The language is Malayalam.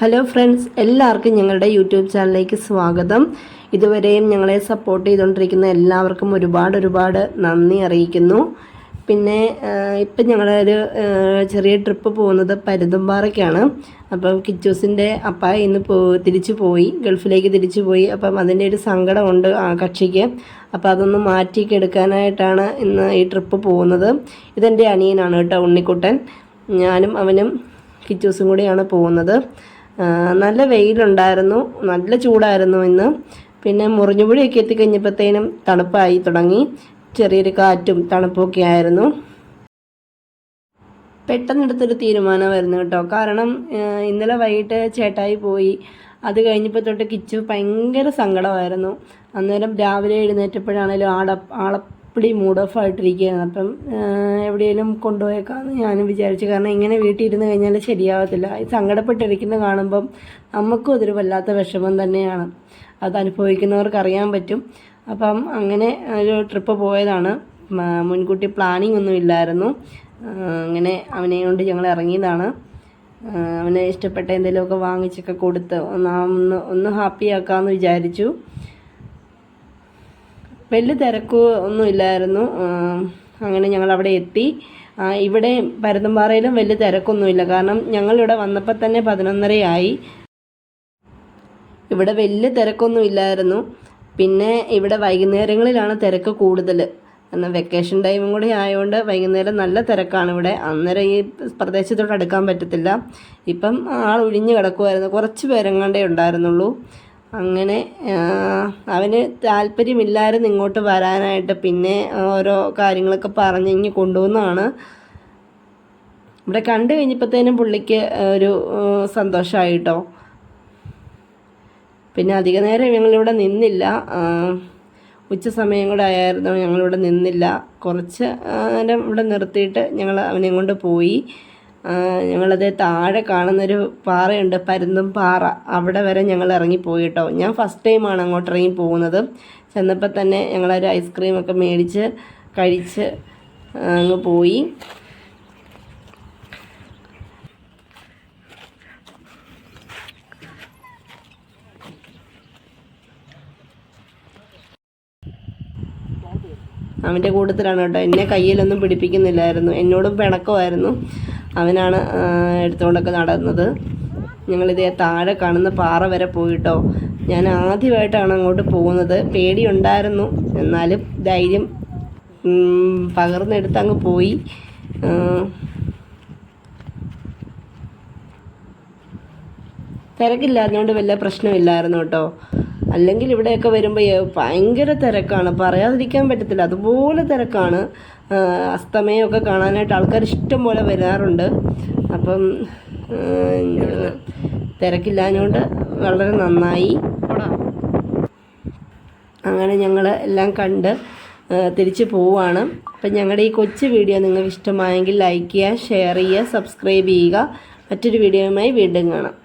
ഹലോ ഫ്രണ്ട്സ് എല്ലാവർക്കും ഞങ്ങളുടെ യൂട്യൂബ് ചാനലിലേക്ക് സ്വാഗതം. ഇതുവരെയും ഞങ്ങളെ സപ്പോർട്ട് ചെയ്തുകൊണ്ടിരിക്കുന്ന എല്ലാവർക്കും ഒരുപാട് ഒരുപാട് നന്ദി അറിയിക്കുന്നു. പിന്നെ ഇപ്പം ഞങ്ങളൊരു ചെറിയ ട്രിപ്പ് പോകുന്നത് പരുന്തുംപാറയ്ക്കാണ്. അപ്പം കിച്ചൂസിന്റെ അപ്പ ഇന്ന് പോ തിരിച്ചു പോയി ഗൾഫിലേക്ക് തിരിച്ചു പോയി. അപ്പം അതിന്റെ ഒരു സങ്കടമുണ്ട് ആ കക്ഷിക്ക്. അപ്പോൾ അതൊന്ന് മാറ്റിയൊക്കെ എടുക്കാനായിട്ടാണ് ഇന്ന് ഈ ട്രിപ്പ് പോകുന്നത്. ഇതെന്റെ അനിയനാണ് കേട്ടോ ഉണ്ണിക്കുട്ടൻ. ഞാനും അവനും കിച്ചൂസും കൂടിയാണ് പോകുന്നത്. നല്ല വെയിലുണ്ടായിരുന്നു. നല്ല ചൂടായിരുന്നു ഇന്ന്. പിന്നെ മുറിഞ്ഞുപുഴയൊക്കെ എത്തിക്കഴിഞ്ഞപ്പോഴത്തേനും തണുപ്പായി തുടങ്ങി. ചെറിയൊരു കാറ്റും തണുപ്പൊക്കെ ആയിരുന്നു. പെട്ടെന്നെടുത്തൊരു തീരുമാനമായിരുന്നു കേട്ടോ. കാരണം ഇന്നലെ വൈകിട്ട് ചേട്ടായി പോയി. അത് കഴിഞ്ഞപ്പോൾ തൊട്ട് കിച്ചു ഭയങ്കര സങ്കടമായിരുന്നു. അന്നേരം രാവിലെ എഴുന്നേറ്റപ്പോഴാണേലും ആട ആളപ്പിടി മൂഡ് ഓഫ് ആയിട്ടിരിക്കുകയാണ്. അപ്പം എവിടെയെങ്കിലും കൊണ്ടുപോയേക്കാന്ന് ഞാനും വിചാരിച്ചു. കാരണം ഇങ്ങനെ വീട്ടിൽ ഇരുന്ന് കഴിഞ്ഞാൽ ശരിയാവത്തില്ല. സങ്കടപ്പെട്ടിരിക്കുന്ന കാണുമ്പം നമുക്കും അതൊരു വല്ലാത്ത വിഷമം തന്നെയാണ്. അത് അനുഭവിക്കുന്നവർക്ക് അറിയാൻ പറ്റും. അപ്പം അങ്ങനെ ഒരു ട്രിപ്പ് പോയതാണ്. മുൻകൂട്ടി പ്ലാനിങ് ഒന്നും ഇല്ലായിരുന്നു. അങ്ങനെ അവനെ കൊണ്ട് ഞങ്ങൾ ഇറങ്ങിയതാണ്. അവനെ ഇഷ്ടപ്പെട്ട എന്തെങ്കിലുമൊക്കെ വാങ്ങിച്ചൊക്കെ കൊടുത്ത് ഒന്ന് ഒന്ന് ഹാപ്പിയാക്കാമെന്ന് വിചാരിച്ചു. വലിയ ഇല്ലായിരുന്നു. അങ്ങനെ ഞങ്ങൾ അവിടെ എത്തി. ഇവിടെ പരുന്തുംപാറയിലും വലിയ തിരക്കൊന്നുമില്ല കാരണം ഞങ്ങളിവിടെ വന്നപ്പോൾ തന്നെ പതിനൊന്നരയായി. ഇവിടെ വലിയ തിരക്കൊന്നും ഇല്ലായിരുന്നു. പിന്നെ ഇവിടെ വൈകുന്നേരങ്ങളിലാണ് തിരക്ക് കൂടുതൽ എന്നാൽ വെക്കേഷൻ ടൈമും കൂടി ആയതുകൊണ്ട് വൈകുന്നേരം നല്ല തിരക്കാണ് ഇവിടെ. അന്നേരം ഈ പ്രദേശത്തോട്ട് അടുക്കാൻ പറ്റത്തില്ല. ഇപ്പം ആൾ ഒഴിഞ്ഞ് കിടക്കുമായിരുന്നു കുറച്ച് പേരെങ്ങാണ്ടേ ഉണ്ടായിരുന്നുള്ളൂ. അങ്ങനെ അവന് താല്പര്യമില്ലായിരുന്നു ഇങ്ങോട്ട് വരാനായിട്ട്. പിന്നെ ഓരോ കാര്യങ്ങളൊക്കെ പറഞ്ഞ് ഇങ്ങ് കൊണ്ടുവന്നാണ്. ഇവിടെ കണ്ടു കഴിഞ്ഞപ്പോഴത്തേനും പുള്ളിക്ക് ഒരു സന്തോഷമായിട്ടോ പിന്നെ അധിക നേരം ഞങ്ങളിവിടെ നിന്നില്ല. ഉച്ച സമയം കൂടെ ആയായിരുന്നു ഞങ്ങളിവിടെ നിന്നില്ല. കുറച്ച് നേരം ഇവിടെ നിർത്തിയിട്ട് ഞങ്ങൾ അവനെ കൊണ്ട് പോയി. ഞങ്ങളത് താഴെ കാണുന്നൊരു പാറയുണ്ട് പരുന്തും പാറ. അവിടെ വരെ ഞങ്ങൾ ഇറങ്ങിപ്പോയി കേട്ടോ ഞാൻ ഫസ്റ്റ് ടൈമാണ് അങ്ങോട്ട് ഇറങ്ങി പോകുന്നത്. ചെന്നപ്പോൾ തന്നെ ഞങ്ങളൊരു ഐസ്ക്രീമൊക്കെ മേടിച്ച് കഴിച്ച് അങ്ങ് പോയി. അവന്റെ കൂട്ടത്തിലാണ് കേട്ടോ. എന്നെ കയ്യിലൊന്നും പിടിപ്പിക്കുന്നില്ലായിരുന്നു. എന്നോടും പിണക്കമായിരുന്നു. അവനാണ് എടുത്തുകൊണ്ടൊക്കെ നടന്നത്. ഞങ്ങളിതേ താഴെ കാണുന്ന പാറ വരെ പോയിട്ടോ. ഞാൻ ആദ്യമായിട്ടാണ് അങ്ങോട്ട് പോകുന്നത്. പേടിയുണ്ടായിരുന്നു. എന്നാലും ധൈര്യം പകർന്നെടുത്ത് അങ്ങ് പോയി. വല്ല വലിയ പ്രശ്നമില്ലായിരുന്നു കേട്ടോ. അല്ലെങ്കിൽ ഇവിടെയൊക്കെ വരുമ്പോൾ ഭയങ്കര തിരക്കാണ്. പറയാതിരിക്കാൻ പറ്റത്തില്ല. അതുപോലെ തിരക്കാണ്. അസ്തമയമൊക്കെ കാണാനായിട്ട് ആൾക്കാർ ഇഷ്ടം പോലെ വരാറുണ്ട്. അപ്പം തിരക്കില്ലാഞ്ഞുകൊണ്ട് വളരെ നന്നായി. അങ്ങനെ ഞങ്ങൾ എല്ലാം കണ്ട് തിരിച്ച് പോവുകയാണ് അപ്പം ഞങ്ങളുടെ ഈ കൊച്ചു വീഡിയോ നിങ്ങൾക്ക് ഇഷ്ടമായെങ്കിൽ ലൈക്ക് ചെയ്യുക ഷെയർ ചെയ്യുക സബ്സ്ക്രൈബ് ചെയ്യുക. മറ്റൊരു വീഡിയോയുമായി വീണ്ടും കാണാം.